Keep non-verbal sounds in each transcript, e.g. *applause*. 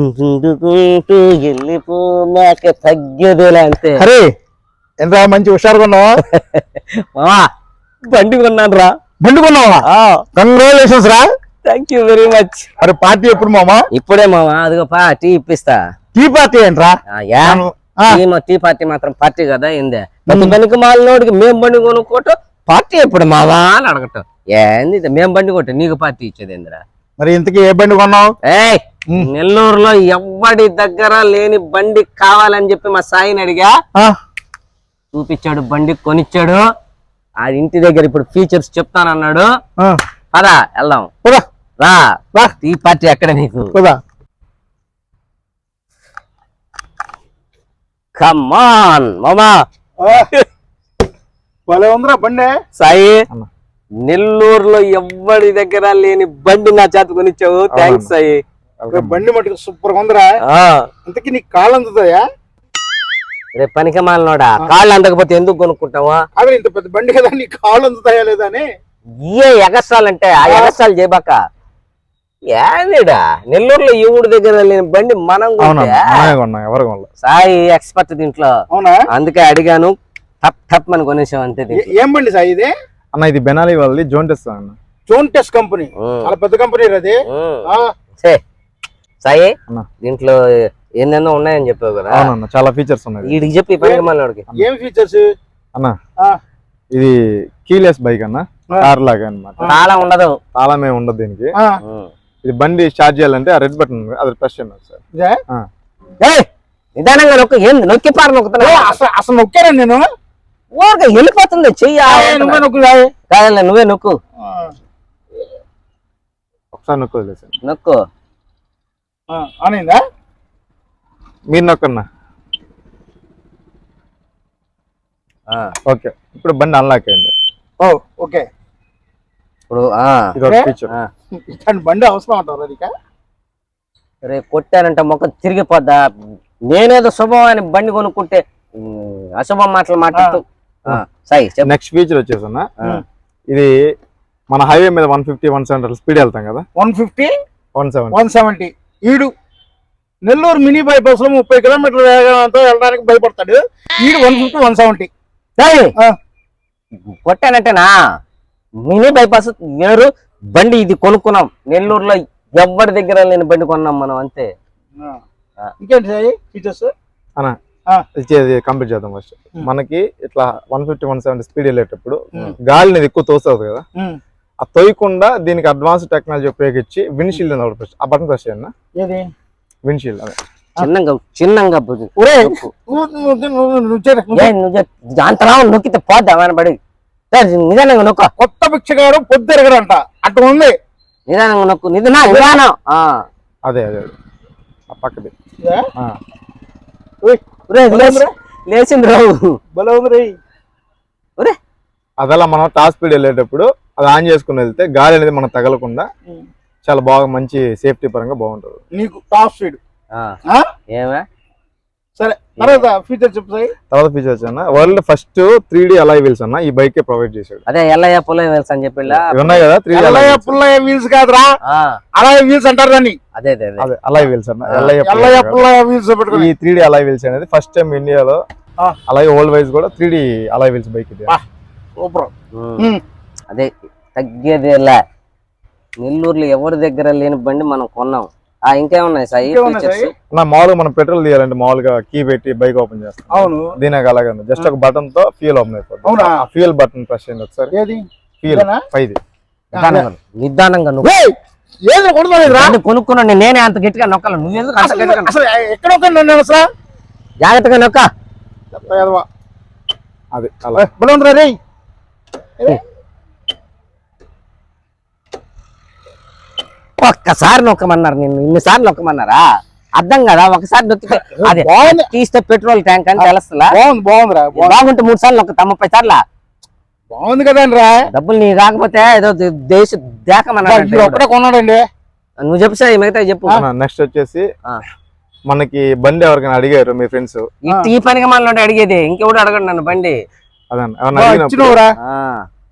ముందుకుంటూ వెళ్ళిపోమాక తగ్గేదేలే అంతే అరే ఎంత మంచి హుషారుగా ఉన్నావా? మామా బండి కొన్నాను రా బండి కొన్నావా? కంగ్రాచులేషన్స్ రా. థ్యాంక్ యూ వెరీ మచ్ అరే పార్టీ ఎప్పుడు మామా ఇప్పుడే మామా అదిగో పా టీ ఇప్పిస్తా. టీ పార్టీ ఏంట్రా. టీ పార్టీ మాత్రం పార్టీ కదా ఏందే? ప్రతి పనికి మాలినోడికి మేం బండి కొనుక్కోవటం పార్టీ ఎప్పుడు మావా అని అడగటం. ఏంది ఇది? మేం బండి కొట్ట నీకు పార్టీ ఇచ్చేది ఏందిరా? మరి ఇంతకీ ఏ బండి కొన్నావు? ఏయ్ నెల్లూరులో ఎవ్వడి దగ్గర లేని బండి కావాలని చెప్పి మా సాయిని అడిగా. ఆ, చూపించాడు బండి కొనిచ్చాడు. ఆ ఇంటి దగ్గర ఇప్పుడు ఫీచర్స్ చెప్తానన్నాడు. పదా వెళ్దాం. రా. టీ పార్టీ ఎక్కడ నీకు? పద. కమాన్ మామా. బండి. సాయి. నెల్లూరులో ఎవ్వడి దగ్గర లేని బండి నా చేత కొనిచ్చావు. థ్యాంక్స్ సాయి. బండి మటుకు సూపర్ ఉందిరా. ఆ, ఇంతకీ నీకు కాళ్ళు అందుతాయా? రేపు పనికి మాలినోడా? కాళ్ళు అందకపోతే ఎందుకు కొనుక్కుంటావా? అదే ఇంత పెద్ద బండి కదా నీ కాళ్ళు అందుతాయా లేదా అని? ఏ ఎగస్ట్రాలంటే ఆ ఎగస్ట్రాలు చేయబాక? ఏందిడా నెల్లూరులో ఎవడి దగ్గర లేని బండి మనం సాయి ఎక్స్పర్ట్ దీంట్లో. అవునా? అందుకే అడిగాను టప్ టప్ అని కొనేసాం అంతే. ఏ- బండి సాయి ఇది? అన్న ఇది బెనాలి వాళ్ళది జోన్ టెస్ట్ అన్న. Zontes company. చాలా పెద్ద కంపెనీ అది. ఉమ్. ఆ, సే సాయి అన్న. దీంట్లో ఏందేందో ఉన్నాయని చెప్పావు కదా. అవునన్న చాలా ఫీచర్స్ ఉన్నాయి. వీడికి చెప్పి పనికి మళ్ళీ ఏం ఫీచర్స్ అన్న. ఇది కీలెస్ బైక్ అన్న. కార్ లాగా అన్నమాట. చాలా ఉండదు. తాళం ఏమి ఉండదు దీనికి. ఇది బండి స్టార్ట్ చేయాలంటే ఆ రెడ్ బటన్ అది ప్రెస్ చేయండి సార్. నిదానంగా నొక్కు ఏంది? నొక్కి పారు నొక్కుతున్నా. అసలు అసలు నొక్కారా నేను? ఊరికే వెళ్ళిపోతుంది చెయ్యి ఆ, నువ్వే నొక్కు. కాదలే నువ్వే నొక్కు. ఆ, ఒకసారి నొక్కోలేదు సార్. నొక్కు. ఆ, అనిందా మీరు నొక్కన్న. ఆ, ఓకే. ఇప్పుడు బండి అన్లాక్ అయింది. Oh okay. ఇప్పుడు. ఇట్లాంటి బండి అవసరం అంటారు అది రే కొట్టానంటే మొక్క తిరిగిపోద్దా? నేనేదో శుభం అని బండి కొనుక్కుంటే అశుభం మాటలు మాట్లాడుతూ. చెప్పు. నెక్స్ట్ ఫీచర్ వచ్చేసి అన్న ఆ. ఇది మన హైవే మీద one fifty one seventy speed వెళ్తాం కదా? One fifty one seventy one seventy ఈడు నెల్లూరు మినీ బైపాస్లో ముప్పై కిలోమీటర్ల వేగంతో వెళ్ళడానికి భయపడతాడు. ఈడు వన్ ఫిఫ్టీ వన్ సెవెంటీ. కొట్టానంటేనా? మినీ బైపాస్ వేరు బండి ఇది కొనుక్కున్నాం. నెల్లూరులో ఎవరి దగ్గర లేని బండి కొన్నాం మనం అంతే. ఆ. ఇంకేంటి సాయి ఫీచర్స్ అన్న ఆ. ఇది కంప్లీట్ చేద్దాం ఫస్ట్ మనకి ఇట్లా one fifty one seventy speed వెళ్ళేటప్పుడు. గాలిని ఎక్కువ తోస్తుంది కదా. ఆ తొయ్యకుండా దీనికి అడ్వాన్స్ టెక్నాలజీ ఉపయోగించి విండ్షీల్డ్ ఉంది ప్రెస్ ఆ బటన్ ప్రెస్ చేయండి ఏది? విండ్షీల్డ్ అదే. చిన్నంగా చిన్నంగా. ఒరే! అంతలా నొక్కితే పోద్దా మన బడి సరే, నిదానంగా నొక్క. కొత్త భిక్షగారు పొద్దురగడంట. అటు ఉంది. నిదానంగా నొక్కు. నిదానం నిదానం. ఆ. అదే అదే. ఆ పక్కది. లేచింది రావు. రేయ్. ఒరే! అదలా మనం టాప్ స్పీడ్ వెళ్ళేటప్పుడు అది ఆన్ చేసుకుని వెళ్తే గాలి అనేది మనకు తగలకుండా చాలా బాగా మంచి సేఫ్టీ పరంగా బాగుంటుంది. నీకు టాప్ స్పీడ్ ఆ, ఏమే? సరే తర్వాత ఫీచర్ చెప్పు సాయి తర్వాత ఫీచర్స్ అన్న world first three D alloy wheels అన్న ఈ బైక్ ప్రొవైడ్ చేశాడు. అదే ఎల్లయ్య పుల్లయ్య తెలుసు అని చెప్పి ఉన్నాయి కదా three D Ellaiah Pullaiah wheels కాదురా. అలాగే వీల్స్ అంటారు దాన్ని. అదే అదే అలై వీల్స్ అన్న. పుల్లయ్య వీల్స్ పెట్టుకుని ఈ త్రీ డి అలై వీల్స్ అనేది ఫస్ట్ టైం ఇండియాలో ఆ. అలాగే ఓల్డ్ వైజ్ కూడా three D alloy wheels bike ఇది. సూపర్. అదే తగ్గేదేలే. నెల్లూరులో ఎవరి దగ్గర లేని బండి మనం కొన్నాం. ఆ ఇంకేమున్నాయి సాయి? నా మామూలుగా మనం పెట్రోల్ తీయాలంటే మామూలుగా కీ పెట్టి బైక్ ఓపెన్ చేస్తాం. అవును. దీనికి అలాగే జస్ట్ ఒక బటన్తో ఫ్యూల్ ఓపెన్ అయిపోతుంది అవునా? ఆ ఫ్యూల్ బటన్ ప్రెస్ చేయండి ఒకసారి. ఏది? ఫ్యూల్ ఇదేనా? పైది నిదానంగా. నువ్వు ఏది రా కొనుక్కున్నాను. నేనే అంత గట్టిగా నొక్కాలి. నువ్వెందుకు అంత అసలు ఎక్కడ ఒక నన్ను అసలు? జాగ్రత్తగా నొక్క. అది అలా ఉందిరా రేయ్! ఒక్కసారి నొక్కమన్నారు నిన్ను ఇన్నిసార్లు నొక్కమన్నారా? అర్థం కదా? ఒకసారి నొక్కితే అదే బాగుంది. తీస్తే పెట్రోల్ ట్యాంక్ అని తెలుస్తుందా? బాగుంది బాగుందిరా బాగుంది. బాగుంటే మూడు సార్లు నొక్కుతా ముప్పై సార్లా? బాగుంది కదా రా డబ్బులు నీ రాకపోతే ఏదో దేశ దేకమన్నాడు ఇది ఒక్కడే కొన్నాడండి. నువ్వు చెప్పు సార్ మిగతా చెప్పు. నెక్స్ట్ వచ్చేసి. మనకి బండి ఎవరికైనా అడిగారు మీ ఫ్రెండ్స్. ఈ పనికి మనలో అడిగేది ఇంకెవడు అడగడు నన్ను బండి. ఇచ్చినవురా.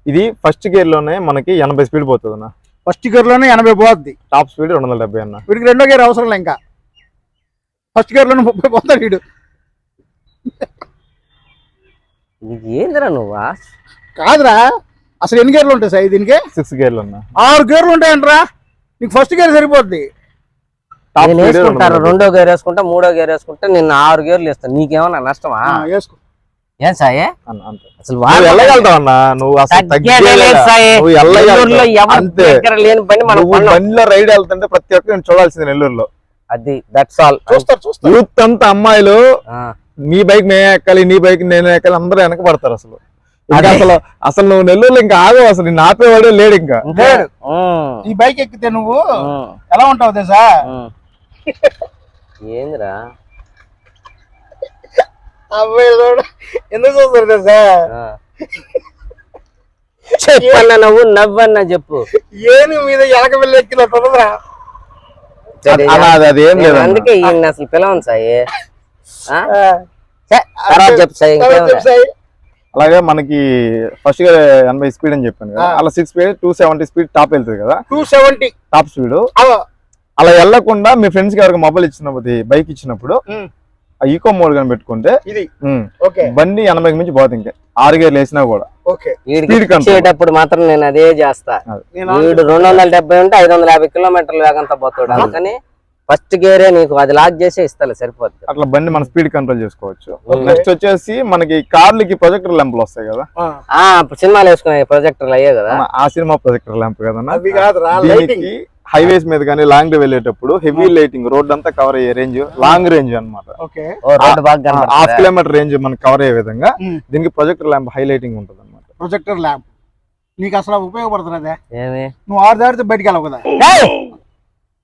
ఇది ఫస్ట్ గేర్లోనే మనకి ఎనభై స్పీడ్ పోతుంది అన్న ఫస్ట్ గేర్లోనే ఎనభై పోద్ది. టాప్ స్పీడ్ రెండు వందల డెబ్బై అన్న. వీడికి రెండో గేర్ అవసరం లే ఇంకా. ఫస్ట్ గేర్లోనే ముప్పై పోతాడు వీడు. ఇది ఏందిరా నువ్వా కాదురా అసలు ఎన్ని గేర్లు ఉంటాయి సార్ దీనికి? సిక్స్ గేర్లు అన్న. ఆరు గేర్లు ఉంటాయంటరా. నీకు ఫస్ట్ గేర్ సరిపోద్ది. రెండో గేర్ వేసుకుంటా మూడో గేర్ వేసుకుంటే నేను ఆరు గేర్లు వేస్తాను నీకేమన్నా నష్టమా? ఆ, వేసుకో. ఏం సాయి? అసలు వెళ్ళగలుగుతావు అన్న. నువ్వు అసలు. బండిలో రైడ్ వెళ్తుంటే ప్రతి ఒక్కరు నేను చూడాల్సింది నెల్లూరులో. అది దట్స్ ఆల్ చూస్తారు చూస్తారు. యూత్ అంతా అమ్మాయిలు నీ బైక్ నేను ఎక్కాలి నీ బైక్ నేను ఎక్కాలి అందరూ వెనక పడతారు అసలు. అసలు అసలు నువ్వు నెల్లూరులో ఇంకా ఆగవు అసలు. నేను ఆపేవాడే లేడు ఇంకా. ఈ బైక్ ఎక్కితే నువ్వు ఎలా ఉంటావు తెలుసా? ఏందిరా? అబ్బాయి చూడు ఎందుకు చూస్తారు తెలుసా. చెప్పన్న నవ్వు నవ్వన్న చెప్పు. ఏను మీద ఎలక వెళ్ళి ఎక్కినట్టు ఉన్నదిరా. సరే, అలా అది ఏం లేదు అందుకే ఈయన అసలు పిలవను సాయి. తర్వాత చెప్పు సాయి. అలాగే మనకి ఫస్ట్గా ఎనభై స్పీడ్ అని చెప్పాను కదా. అలా six speed two seventy speed top వెళ్తుంది కదా. 270 టాప్ స్పీడ్. అలా వెళ్ళకుండా మీ ఫ్రెండ్స్కి ఎవరికి మొబైల్ ఇచ్చినప్పుడు బైక్ ఇచ్చినప్పుడు ఈకో మోడ్ కానీ పెట్టుకుంటే ఇది. బండి ఎనభైకి మించి పోతుంది ఇంకా. ఆరు గేర్లు వేసినా కూడా. ఇచ్చేటప్పుడు మాత్రం నేను అదే చేస్తా. నేను వీడు రెండు వందల డెబ్బై ఉంటే ఐదు వందల యాభై కిలోమీటర్ల వేగంతో పోతాడు. అందుకని ఫస్ట్ గేరే నీకు అది లాక్ చేసి ఇస్తాలే సరిపోద్ది. అట్లా బండి మన స్పీడ్ కంట్రోల్ చేసుకోవచ్చు. నెక్స్ట్ వచ్చేసి మనకి కార్లకి ప్రొజెక్టర్ ల్యాంపులు వస్తాయి కదా. ఆ, ఆ సినిమాలు వేసుకునే ప్రొజెక్టర్లు అయ్యే కదా. ఆ సినిమా ప్రొజెక్టర్ ల్యాంప్ కదన్నా? హైవేస్ మీద కానీ లాంగ్ డ్రైవ్ వెళ్ళేటప్పుడు హెవీ లైటింగ్ రోడ్ అంతా కవర్ అయ్యే రేంజ్ లాంగ్ రేంజ్ అన్నమాట. ఓకే. ఓ రోడ్డు బాగా హాఫ్? కిలోమీటర్ రేంజ్ మనకి కవర్ అయ్యే విధంగా దీనికి ప్రొజెక్టర్ ల్యాంప్ హైలైటింగ్ ఉంటుంది అనమాట ప్రొజెక్టర్ ల్యాంప్. నీకు అసలు ఉపయోగపడుతున్నదే ఏమి? నువ్వు ఆరు దారితో బయటికి వెళ్ళవు కదా!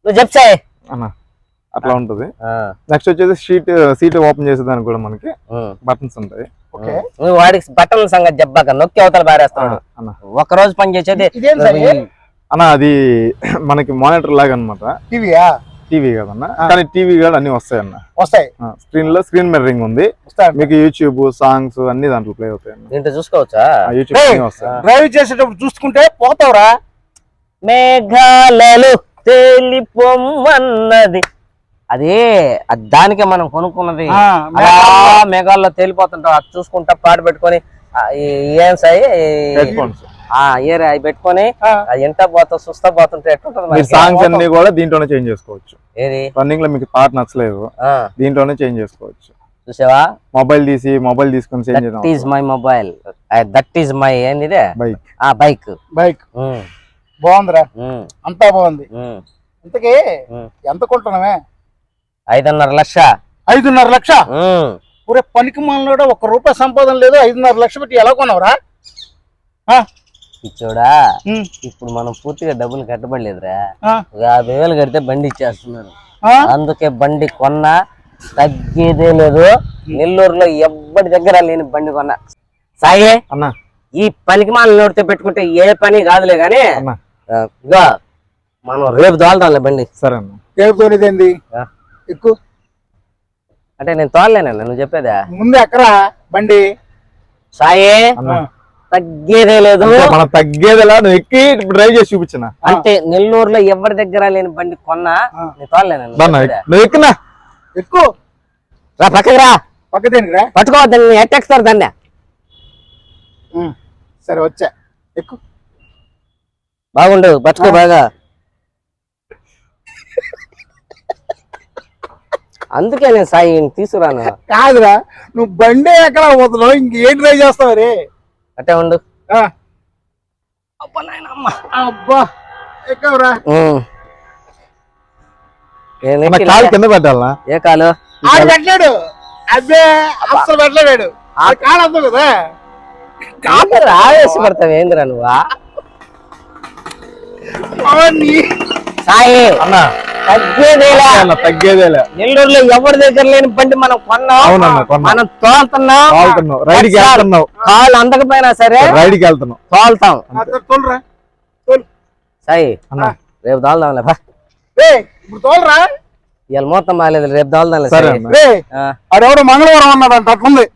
నువ్వు అన్న అట్లా ఉంటుంది. నెక్స్ట్ వచ్చేసి సీట్ సీట్ ఓపెన్ చేసేదానికి కూడా మనకి బటన్స్ ఉంటాయి. ఓకే. నువ్వు వాడికి బట్టల సంగతి చెప్పాక నొక్కి అవతల పారేస్తాడు. అన్న. ఒక రోజు పని చేసేది ఇదేం సార్ అన్న అది *clears throat* మనకి మానిటర్ లాగా అనమాట టీవీయా? టీవీ కదన్న. కానీ టీవీ కూడా అన్ని వస్తాయి. అన్న వస్తాయి స్క్రీన్లో స్క్రీన్ మిర్రింగ్ ఉంది మీకు యూట్యూబ్ సాంగ్స్ అన్ని దాంట్లో ప్లే అవుతాయి దీంట్లో చూసుకోవచ్చా? యూట్యూబ్ డ్రైవ్ చేసేటప్పుడు చూసుకుంటే పోతావురా. మేఘాలలో తేలిపోమన్నది అదే అది దానికే మనం కొనుక్కున్నది. మేఘాల్లో తేలిపోతుంటాం. అది చూసుకుంటా పాట పెట్టుకొని ఏం సాయి? ఆ ఇయర్ అవి పెట్టుకొని అది ఎంత పోతా చూస్తా పోతుంటే ఎట్లుంటది? సాంగ్స్ అన్ని కూడా దీంట్లోనే చేంజ్ చేసుకోవచ్చు. ఏది? రన్నింగ్లో మీకు పాట నచ్చలేదు. దీంట్లోనే చేంజ్ చేసుకోవచ్చు. చూసావా? మొబైల్ తీసి మొబైల్ తీసుకొని change that is my mobile that is my ఏందిదే? బైక్ ఆ బైక్ బైక్ బాగుందిరా. అంతా బాగుంది. ఇంతకీ. ఎంత కొంటున్నావే? ఐదున్నర లక్ష. ఐదున్నర లక్ష. ఒరే పనికి మాలనోడా ఒక్క రూపాయి సంపాదన లేదు ఐదున్నర లక్ష పెట్టి ఎలా కొన్నావురా? ఉమ్, ఇప్పుడు మనం పూర్తిగా డబ్బులు కట్టబడలేదురా. యాభై వేలు కడితే బండి ఇచ్చేస్తున్నారు. అందుకే బండి కొన్నా తగ్గేదే లేదు. నెల్లూరులో ఎవ్వడి దగ్గర లేని బండి కొన్నా. సాయి అన్న. ఈ పనికి మాల నోడితే పెట్టుకుంటే ఏ పని కాదులే గానీ మనం రేపు తోలుతాంలే బండి. సరే అన్న. రేపు తోలేదేంది. ఎక్కువ అంటే నేను తోలలేనన్నా నువ్వు చెప్పేదా? ముందు ఎక్కరా బండి. సాయి తగ్గేదే లేదు. మనం తగ్గేదిలా నువ్వు ఎక్కి డ్రైవ్ చేసి చూపించిన? అంటే నెల్లూరులో ఎవరి దగ్గర లేని బండి కొన్నా. నేను దాన్ని? నువ్వు ఎక్కినా? ఎక్కువ రా పక్కకి రా. పక్కదేనికిరా పట్టుకోవద్దని ఎట్టెక్స్తారు దాన్ని. ఉమ్, సరే వచ్చా. ఎక్కువ బాగుండు పట్టుకో బాగా. అందుకే నేను సాయి తీసుకురాను. కాదురా నువ్వు బండి ఎక్కడ పోతున్నావు? ఇంకేం ట్రై చేస్తావు రే? అట్టే ఉండు. కాలు కింద ఏ కాలు? పెట్టలేడు అబ్బే పెట్టలేడు ఆ కదా. ఆవేశపడతావు ఏందిరా నువ్వా? సాయి. అన్న. తగ్గేదేలా. అన్న తగ్గేదేలే. నెల్లూరులో ఎవరి దగ్గర లేని బండి మనం కొన్నాం? అవునన్న కొన్నా. మనం తోలుతున్నాం? That's all. వెళ్తున్నావు కాళ్ళు అందకపోయినా సరే రైడ్కి వెళ్తున్నావు తోలుతాం. తోలురా. తోలు. సాయి అన్న. రేపు తోలుదాంలే బా. ఇప్పుడు తోలురా. ఇవాళ మొత్తం బాగాలేదు రేపు తోలుదాంలే సరే. ఆడెవడో మంగళవారం అన్నాడంట అట్లుంది.